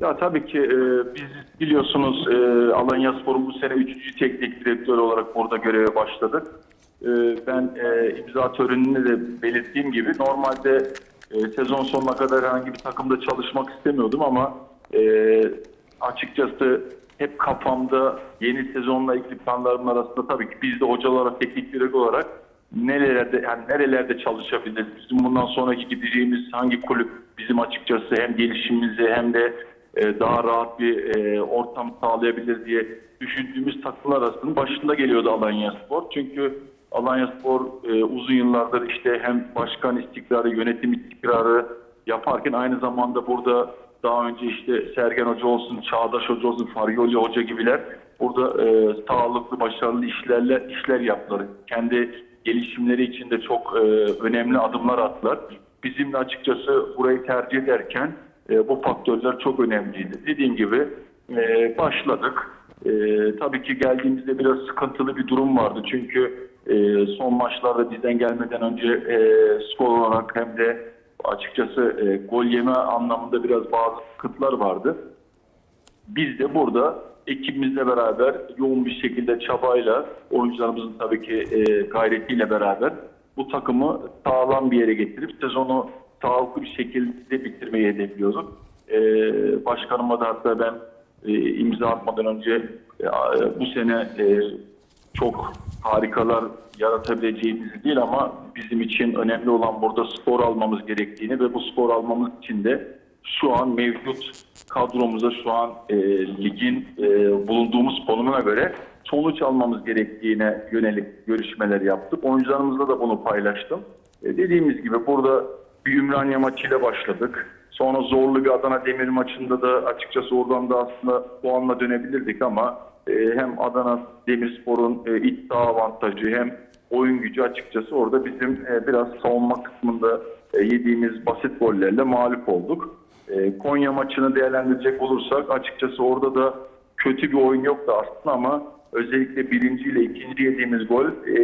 Ya tabii ki e, biz biliyorsunuz e, Alanya Spor'un bu sene 3. teknik direktör olarak burada göreve başladık. E, ben e, imza töreninde de belirttiğim gibi normalde e, sezon sonuna kadar herhangi bir takımda çalışmak istemiyordum ama e, açıkçası hep kafamda yeni sezonla ilgili planlarım arasında tabii ki biz de hoca olarak, teknik direktör olarak nerelerde yani nerelerde çalışabiliriz? Bizim bundan sonraki gideceğimiz hangi kulüp bizim açıkçası hem gelişimimizi hem de e, daha rahat bir e, ortam sağlayabilir diye düşündüğümüz takımlar arasında başında geliyordu Alanya Spor. Çünkü Alanya Spor e, uzun yıllardır işte hem başkan istikrarı, yönetim istikrarı yaparken aynı zamanda burada daha önce işte Sergen Hoca olsun, Çağdaş Hoca olsun, Faryoğlu Hoca gibiler burada e, sağlıklı, başarılı işlerle işler yaptılar. Kendi gelişimleri için de çok e, önemli adımlar attılar. Bizim de açıkçası burayı tercih ederken e, bu faktörler çok önemliydi. Dediğim gibi e, başladık. E, tabii ki geldiğimizde biraz sıkıntılı bir durum vardı. Çünkü e, son maçlarda bizden gelmeden önce e, skor olarak hem de açıkçası e, gol yeme anlamında biraz bazı sıkıntılar vardı. Biz de burada ekibimizle beraber yoğun bir şekilde çabayla oyuncularımızın tabii ki e, gayretiyle beraber bu takımı sağlam bir yere getirip sezonu sağlıklı bir şekilde bitirmeyi hedefliyorduk. E, başkanıma da hatta ben e, imza atmadan önce e, bu sene e, çok harikalar yaratabileceğimizi değil ama bizim için önemli olan burada skor almamız gerektiğini ve bu skor almamız için de şu an mevcut kadromuza şu an e, ligin e, bulunduğumuz konumuna göre sonuç almamız gerektiğine yönelik görüşmeler yaptık. Oyuncularımızla da bunu paylaştım. E, dediğimiz gibi burada bir Ümraniye maçıyla başladık. Sonra zorlu bir Adana Demir maçında da açıkçası oradan da aslında puanla dönebilirdik ama e, hem Adana Demirspor'un e, iddia avantajı hem oyun gücü açıkçası orada bizim e, biraz savunma kısmında e, yediğimiz basit gollerle mağlup olduk. E, Konya maçını değerlendirecek olursak açıkçası orada da kötü bir oyun yoktu aslında ama özellikle birinci ile ikinci yediğimiz gol e,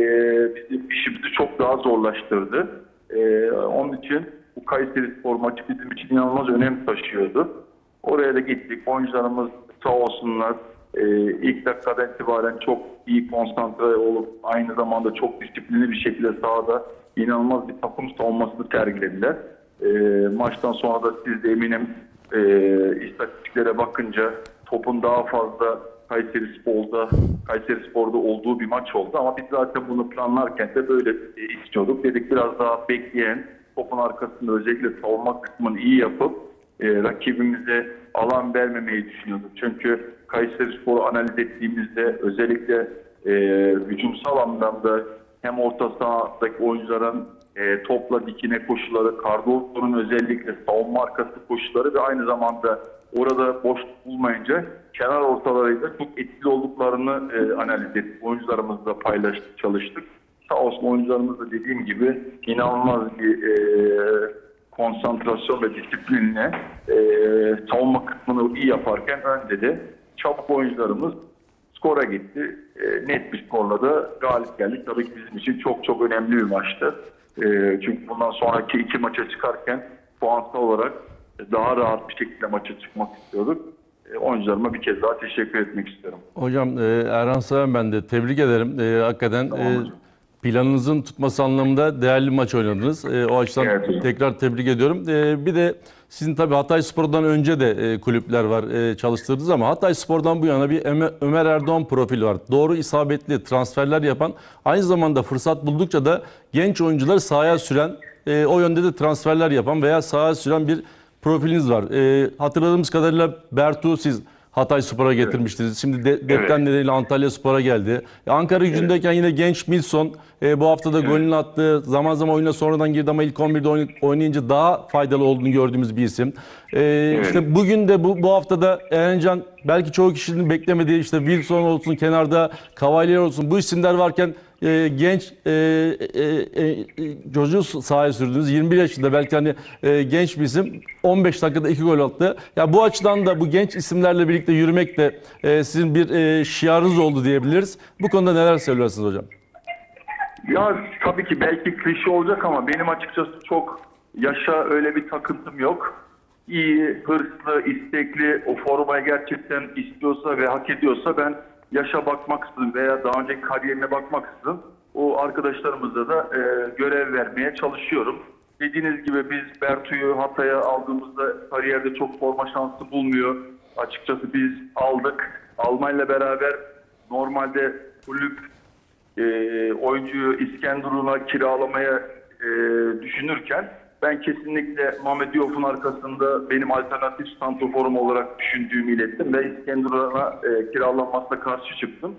bizim işimizi çok daha zorlaştırdı. E, onun için bu Kayseri Spor maçı bizim için inanılmaz önem taşıyordu. Oraya da gittik. Oyuncularımız sağ olsunlar e, ilk dakikadan itibaren çok iyi konsantre olup aynı zamanda çok disiplinli bir şekilde sahada inanılmaz bir takım savunmasını sergilediler. E, maçtan sonra da siz de eminim e, istatistiklere bakınca topun daha fazla Kayseri Spor'da Kayseri Spor'da olduğu bir maç oldu ama biz zaten bunu planlarken de böyle e, istiyorduk. Dedik biraz daha bekleyen topun arkasında özellikle savunma kısmını iyi yapıp e, rakibimize alan vermemeyi düşünüyorduk. Çünkü Kayseri Spor'u analiz ettiğimizde özellikle e, hücumsal anlamda hem orta sahadaki oyuncuların e, topla dikine koşuları, Cardozo'nun özellikle savunma arkası koşuları ve aynı zamanda orada boşluk bulmayınca kenar ortalarıyla çok etkili olduklarını e, analiz ettik. Oyuncularımızla paylaştık, çalıştık. Sağ olsun oyuncularımız da dediğim gibi inanılmaz bir e, konsantrasyon ve disiplinle e, savunma kısmını iyi yaparken önde de çabuk oyuncularımız skora gitti. E, net bir skorla da galip geldik. Tabii ki bizim için çok çok önemli bir maçtı. E, çünkü bundan sonraki iki maça çıkarken puansal olarak daha rahat bir şekilde maça çıkmak istiyorduk. E, oyuncularıma bir kez daha teşekkür etmek istiyorum. Hocam e, Erhan Sayan ben de tebrik ederim. E, hakikaten Tamam e, planınızın tutması anlamında değerli maç oynadınız. E, o açıdan Evet hocam. tekrar tebrik ediyorum. E, bir de sizin tabii Hatay Spor'dan önce de e, kulüpler var e, çalıştırdınız ama Hatay Spor'dan bu yana bir Ömer, Ömer Erdoğan profili var. Doğru isabetli transferler yapan aynı zamanda fırsat buldukça da genç oyuncuları sahaya süren e, o yönde de transferler yapan veya sahaya süren bir profiliniz var. E, hatırladığımız kadarıyla Bertu siz Hatay Spor'a getirmiştiniz. Şimdi de, deprem nedeniyle Antalya Spor'a geldi. E, Ankara gücündeyken yine genç Milson e, bu hafta da golünü attı. Zaman zaman oyuna sonradan girdi ama ilk 11'de oyn- oynayınca daha faydalı olduğunu gördüğümüz bir isim. E, İşte bugün de bu, bu haftada Erencan belki çoğu kişinin beklemediği işte Wilson olsun kenarda Cavalier olsun bu isimler varken e, genç e, e, e, çocuğu sahaya sürdünüz. 21 yaşında belki hani e, genç bir isim. 15 dakikada 2 gol attı. Ya bu açıdan da bu genç isimlerle birlikte yürümek de e, sizin bir e, şiarınız oldu diyebiliriz. Bu konuda neler söylüyorsunuz hocam? Ya tabii ki belki klişe olacak ama benim açıkçası çok yaşa öyle bir takıntım yok. iyi, hırslı, istekli, o formaya gerçekten istiyorsa ve hak ediyorsa ben yaşa bakmaksızın veya daha önceki kariyerine bakmaksızın o arkadaşlarımıza da e, görev vermeye çalışıyorum. Dediğiniz gibi biz Bertu'yu Hatay'a aldığımızda kariyerde çok forma şansı bulmuyor. Açıkçası biz aldık. Almayla beraber normalde kulüp e, oyuncuyu İskenderun'a kiralamaya e, düşünürken ben kesinlikle Mehmet Diop'un arkasında benim alternatif santroforum olarak düşündüğümü ilettim ve İskenderun'a e, kiralanmasına karşı çıktım.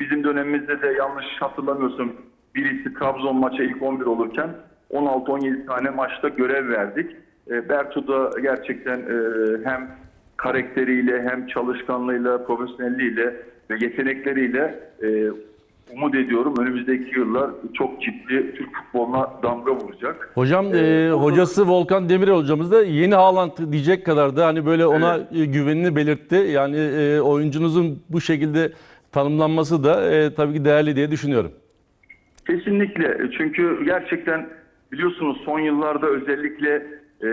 Bizim dönemimizde de yanlış hatırlamıyorsam birisi Trabzon maça ilk 11 olurken 16-17 tane maçta görev verdik. E, Bertu da gerçekten e, hem karakteriyle hem çalışkanlığıyla, profesyonelliğiyle ve yetenekleriyle e, umut ediyorum önümüzdeki yıllar çok ciddi Türk futboluna damga vuracak. Hocam e, hocası Volkan Demirel hocamız da yeni Haaland diyecek kadar da hani böyle ona e, güvenini belirtti. Yani e, oyuncunuzun bu şekilde tanımlanması da e, tabii ki değerli diye düşünüyorum. Kesinlikle. Çünkü gerçekten biliyorsunuz son yıllarda özellikle e,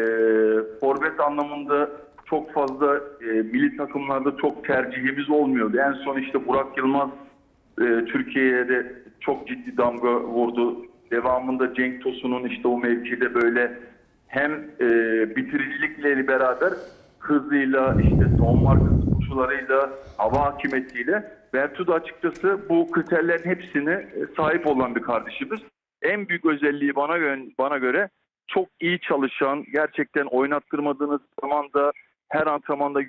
forvet anlamında çok fazla e, milli takımlarda çok tercihimiz olmuyordu. En son işte Burak Yılmaz e, Türkiye'ye de çok ciddi damga vurdu. Devamında Cenk Tosun'un işte o mevkide böyle hem e, bitiricilikle beraber hızıyla, işte son markası koşularıyla, hava hakimiyetiyle Bertu da açıkçası bu kriterlerin hepsine e, sahip olan bir kardeşimiz. En büyük özelliği bana göre, bana göre çok iyi çalışan, gerçekten oynattırmadığınız zaman da her antrenmanda e,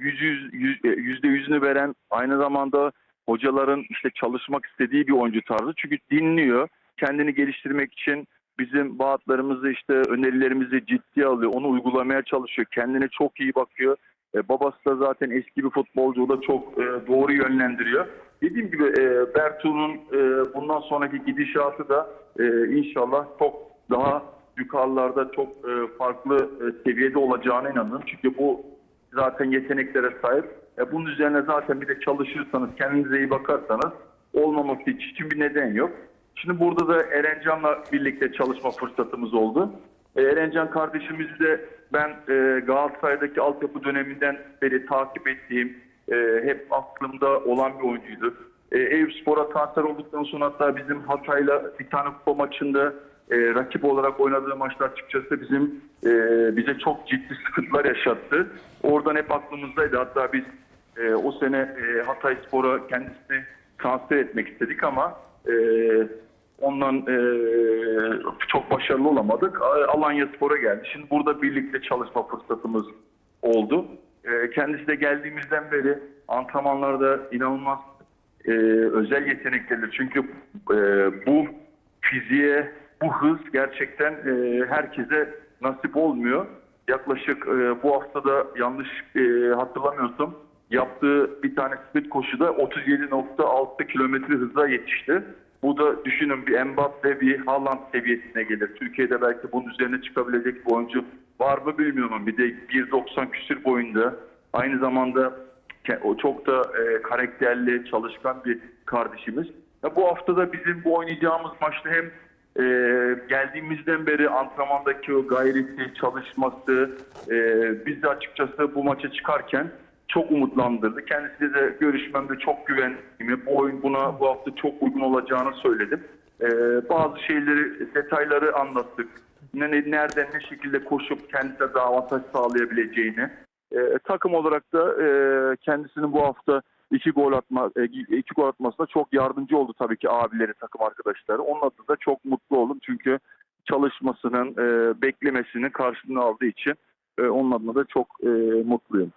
yüzde yüzünü veren, aynı zamanda hocaların işte çalışmak istediği bir oyuncu tarzı. Çünkü dinliyor, kendini geliştirmek için bizim vaatlarımızı işte önerilerimizi ciddiye alıyor, onu uygulamaya çalışıyor, kendine çok iyi bakıyor. E, babası da zaten eski bir futbolcu, o da çok e, doğru yönlendiriyor. Dediğim gibi e, Bertu'nun e, bundan sonraki gidişatı da e, inşallah çok daha yukarılarda çok e, farklı e, seviyede olacağına inanıyorum. Çünkü bu zaten yeteneklere sahip. E, bunun üzerine zaten bir de çalışırsanız, kendinize iyi bakarsanız olmaması için bir neden yok. Şimdi burada da Erencan'la birlikte çalışma fırsatımız oldu. E, Erencan kardeşimizi de ben e, Galatasaray'daki altyapı döneminden beri takip ettiğim, e, hep aklımda olan bir oyuncuydu. E, Eyüp Spor'a transfer olduktan sonra hatta bizim Hatay'la bir tane kupa maçında e, rakip olarak oynadığı maçlar açıkçası bizim e, bize çok ciddi sıkıntılar yaşattı. Oradan hep aklımızdaydı. Hatta biz e, o sene e, Hatay Spor'a kendisini transfer etmek istedik ama e, ondan e, çok başarılı olamadık. Alanya Spor'a geldi. Şimdi burada birlikte çalışma fırsatımız oldu. E, kendisi de geldiğimizden beri antrenmanlarda inanılmaz e, özel yeteneklidir. Çünkü e, bu fiziğe, bu hız gerçekten e, herkese nasip olmuyor. Yaklaşık e, bu haftada yanlış e, hatırlamıyorsam yaptığı bir tane sprint koşuda 37.6 kilometre hıza yetişti. Bu da düşünün bir Mbappe bir Haaland seviyesine gelir. Türkiye'de belki bunun üzerine çıkabilecek bir oyuncu var mı bilmiyorum ama bir de 1.90 küsür boyunda. Aynı zamanda o çok da e, karakterli, çalışkan bir kardeşimiz. Ya bu haftada bizim bu oynayacağımız maçta hem e, geldiğimizden beri antrenmandaki o gayreti, çalışması e, bizi açıkçası bu maça çıkarken çok umutlandırdı. Kendisiyle de görüşmemde çok güvendiğimi, bu oyun buna bu hafta çok uygun olacağını söyledim. E, bazı şeyleri, detayları anlattık. Ne, ne- nereden, ne şekilde koşup kendisine daha avantaj sağlayabileceğini. E, takım olarak da e, kendisinin bu hafta iki gol atma e, iki gol atmasına çok yardımcı oldu tabii ki abileri, takım arkadaşları. Onun adına da çok mutlu oldum çünkü çalışmasının, e, beklemesinin karşılığını aldığı için e, onun adına da çok e, mutluyum.